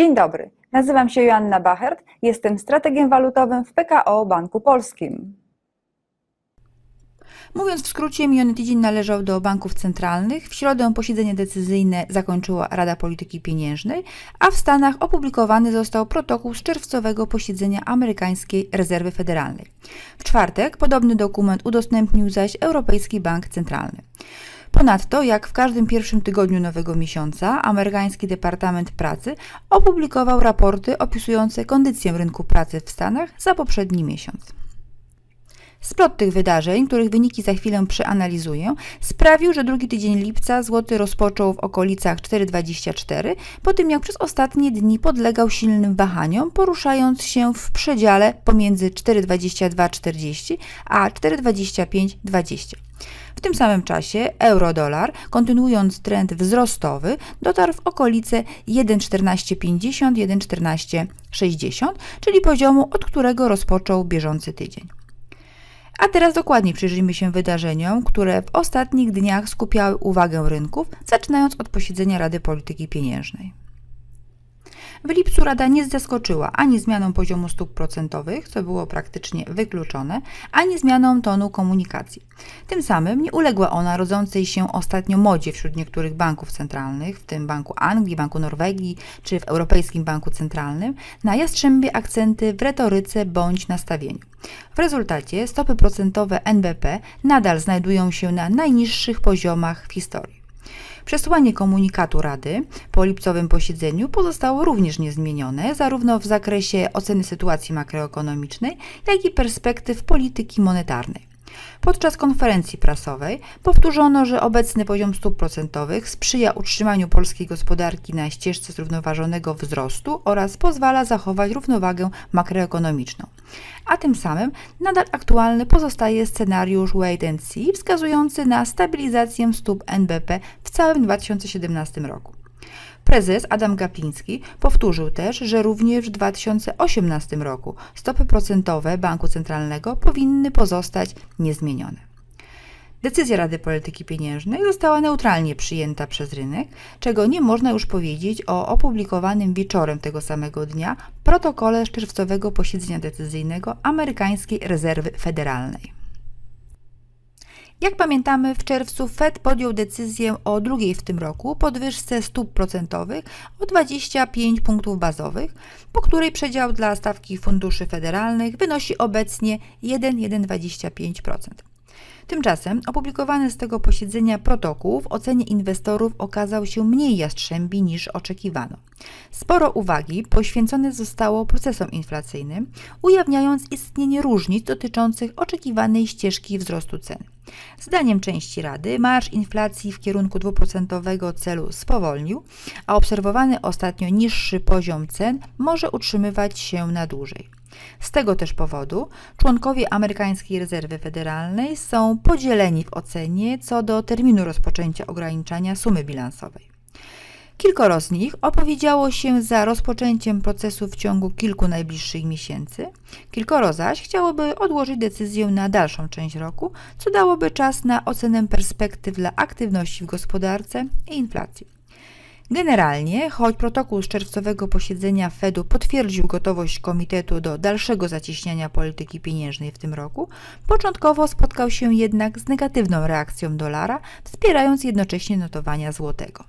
Dzień dobry, nazywam się Joanna Bachert, jestem strategiem walutowym w PKO Banku Polskim. Mówiąc w skrócie, miniony tydzień należał do banków centralnych. W środę posiedzenie decyzyjne zakończyła Rada Polityki Pieniężnej, a w Stanach opublikowany został protokół z czerwcowego posiedzenia amerykańskiej rezerwy federalnej. W czwartek podobny dokument udostępnił zaś Europejski Bank Centralny. Ponadto, jak w każdym pierwszym tygodniu nowego miesiąca, amerykański Departament Pracy opublikował raporty opisujące kondycję rynku pracy w Stanach za poprzedni miesiąc. Splot tych wydarzeń, których wyniki za chwilę przeanalizuję, sprawił, że drugi tydzień lipca złoty rozpoczął w okolicach 4,24, po tym jak przez ostatnie dni podlegał silnym wahaniom, poruszając się w przedziale pomiędzy 4,2240 a 4,2520. W tym samym czasie euro-dolar, kontynuując trend wzrostowy, dotarł w okolice 1,1450-1,1460, czyli poziomu, od którego rozpoczął bieżący tydzień. A teraz dokładniej przyjrzyjmy się wydarzeniom, które w ostatnich dniach skupiały uwagę rynków, zaczynając od posiedzenia Rady Polityki Pieniężnej. W lipcu Rada nie zaskoczyła ani zmianą poziomu stóp procentowych, co było praktycznie wykluczone, ani zmianą tonu komunikacji. Tym samym nie uległa ona rodzącej się ostatnio modzie wśród niektórych banków centralnych, w tym Banku Anglii, Banku Norwegii czy w Europejskim Banku Centralnym, na jastrzębie akcenty w retoryce bądź nastawieniu. W rezultacie stopy procentowe NBP nadal znajdują się na najniższych poziomach w historii. Przesłanie komunikatu Rady po lipcowym posiedzeniu pozostało również niezmienione, zarówno w zakresie oceny sytuacji makroekonomicznej, jak i perspektyw polityki monetarnej. Podczas konferencji prasowej powtórzono, że obecny poziom stóp procentowych sprzyja utrzymaniu polskiej gospodarki na ścieżce zrównoważonego wzrostu oraz pozwala zachować równowagę makroekonomiczną. A tym samym nadal aktualny pozostaje scenariusz wait and see, wskazujący na stabilizację stóp NBP w całym 2017 roku. Prezes Adam Gapiński powtórzył też, że również w 2018 roku stopy procentowe Banku Centralnego powinny pozostać niezmienione. Decyzja Rady Polityki Pieniężnej została neutralnie przyjęta przez rynek, czego nie można już powiedzieć o opublikowanym wieczorem tego samego dnia protokole z czerwcowego posiedzenia decyzyjnego amerykańskiej rezerwy federalnej. Jak pamiętamy, w czerwcu Fed podjął decyzję o drugiej w tym roku podwyżce stóp procentowych o 25 punktów bazowych, po której przedział dla stawki funduszy federalnych wynosi obecnie 1,125%. Tymczasem opublikowany z tego posiedzenia protokół w ocenie inwestorów okazał się mniej jastrzębi niż oczekiwano. Sporo uwagi poświęcone zostało procesom inflacyjnym, ujawniając istnienie różnic dotyczących oczekiwanej ścieżki wzrostu cen. Zdaniem części Rady marsz inflacji w kierunku dwuprocentowego celu spowolnił, a obserwowany ostatnio niższy poziom cen może utrzymywać się na dłużej. Z tego też powodu członkowie amerykańskiej rezerwy federalnej są podzieleni w ocenie co do terminu rozpoczęcia ograniczania sumy bilansowej. Kilkoro z nich opowiedziało się za rozpoczęciem procesu w ciągu kilku najbliższych miesięcy, kilkoro zaś chciałoby odłożyć decyzję na dalszą część roku, co dałoby czas na ocenę perspektyw dla aktywności w gospodarce i inflacji. Generalnie, choć protokół z czerwcowego posiedzenia Fedu potwierdził gotowość komitetu do dalszego zacieśniania polityki pieniężnej w tym roku, początkowo spotkał się jednak z negatywną reakcją dolara, wspierając jednocześnie notowania złotego.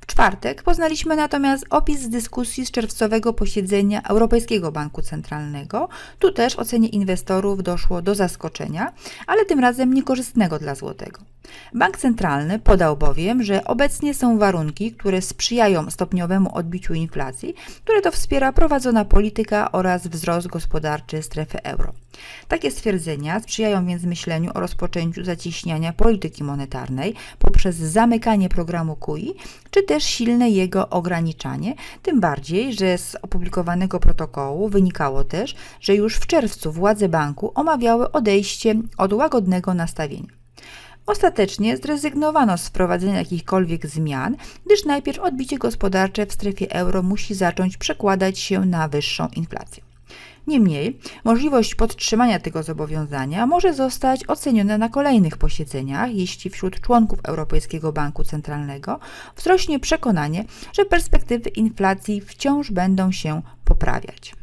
W czwartek poznaliśmy natomiast opis dyskusji z czerwcowego posiedzenia Europejskiego Banku Centralnego. Tu też w ocenie inwestorów doszło do zaskoczenia, ale tym razem niekorzystnego dla złotego. Bank Centralny podał bowiem, że obecnie są warunki, które sprzyjają stopniowemu odbiciu inflacji, które to wspiera prowadzona polityka oraz wzrost gospodarczy strefy euro. Takie stwierdzenia sprzyjają więc myśleniu o rozpoczęciu zacieśniania polityki monetarnej poprzez zamykanie programu QI, czy też silne jego ograniczanie, tym bardziej, że z opublikowanego protokołu wynikało też, że już w czerwcu władze banku omawiały odejście od łagodnego nastawienia. Ostatecznie zrezygnowano z wprowadzenia jakichkolwiek zmian, gdyż najpierw odbicie gospodarcze w strefie euro musi zacząć przekładać się na wyższą inflację. Niemniej, możliwość podtrzymania tego zobowiązania może zostać oceniona na kolejnych posiedzeniach, jeśli wśród członków Europejskiego Banku Centralnego wzrośnie przekonanie, że perspektywy inflacji wciąż będą się poprawiać.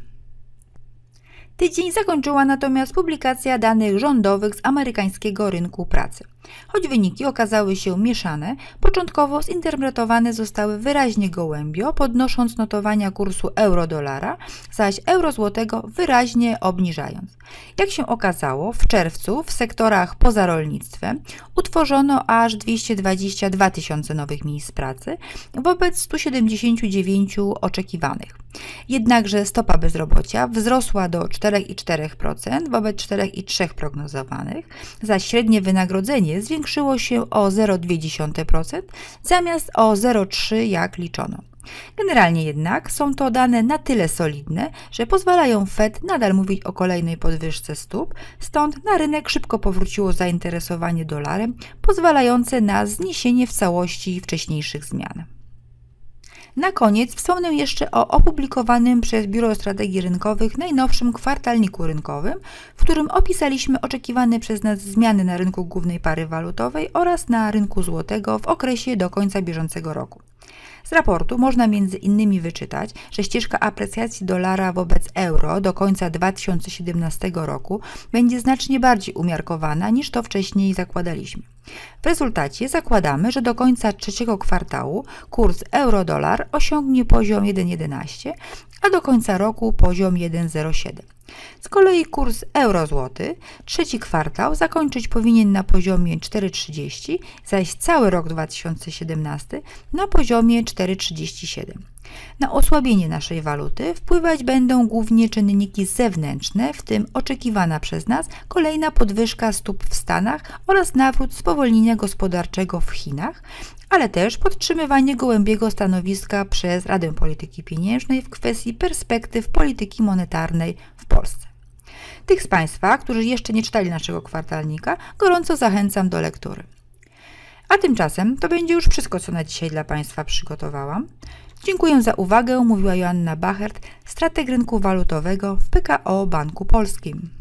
Tydzień zakończyła natomiast publikacja danych rządowych z amerykańskiego rynku pracy. Choć wyniki okazały się mieszane, początkowo zinterpretowane zostały wyraźnie gołębio, podnosząc notowania kursu euro-dolara, zaś euro-złotego wyraźnie obniżając. Jak się okazało, w czerwcu w sektorach poza rolnictwem utworzono aż 222 tysiące nowych miejsc pracy wobec 179 oczekiwanych. Jednakże stopa bezrobocia wzrosła do 4,4% wobec 4,3% prognozowanych, zaś średnie wynagrodzenie zwiększyło się o 0,2% zamiast o 0,3% jak liczono. Generalnie jednak są to dane na tyle solidne, że pozwalają Fed nadal mówić o kolejnej podwyżce stóp, stąd na rynek szybko powróciło zainteresowanie dolarem, pozwalające na zniesienie w całości wcześniejszych zmian. Na koniec wspomnę jeszcze o opublikowanym przez Biuro Strategii Rynkowych najnowszym kwartalniku rynkowym, w którym opisaliśmy oczekiwane przez nas zmiany na rynku głównej pary walutowej oraz na rynku złotego w okresie do końca bieżącego roku. Z raportu można między innymi wyczytać, że ścieżka aprecjacji dolara wobec euro do końca 2017 roku będzie znacznie bardziej umiarkowana niż to wcześniej zakładaliśmy. W rezultacie zakładamy, że do końca trzeciego kwartału kurs euro-dolar osiągnie poziom 1,11, a do końca roku poziom 1,07. Z kolei kurs euro-złoty trzeci kwartał zakończyć powinien na poziomie 4,30, zaś cały rok 2017 na poziomie 4,37. Na osłabienie naszej waluty wpływać będą głównie czynniki zewnętrzne, w tym oczekiwana przez nas kolejna podwyżka stóp w Stanach oraz nawrót spowolnienia gospodarczego w Chinach, ale też podtrzymywanie gołębiego stanowiska przez Radę Polityki Pieniężnej w kwestii perspektyw polityki monetarnej w Polsce. Tych z Państwa, którzy jeszcze nie czytali naszego kwartalnika, gorąco zachęcam do lektury. A tymczasem to będzie już wszystko, co na dzisiaj dla Państwa przygotowałam. Dziękuję za uwagę, mówiła Joanna Bachert, strateg rynku walutowego w PKO Banku Polskim.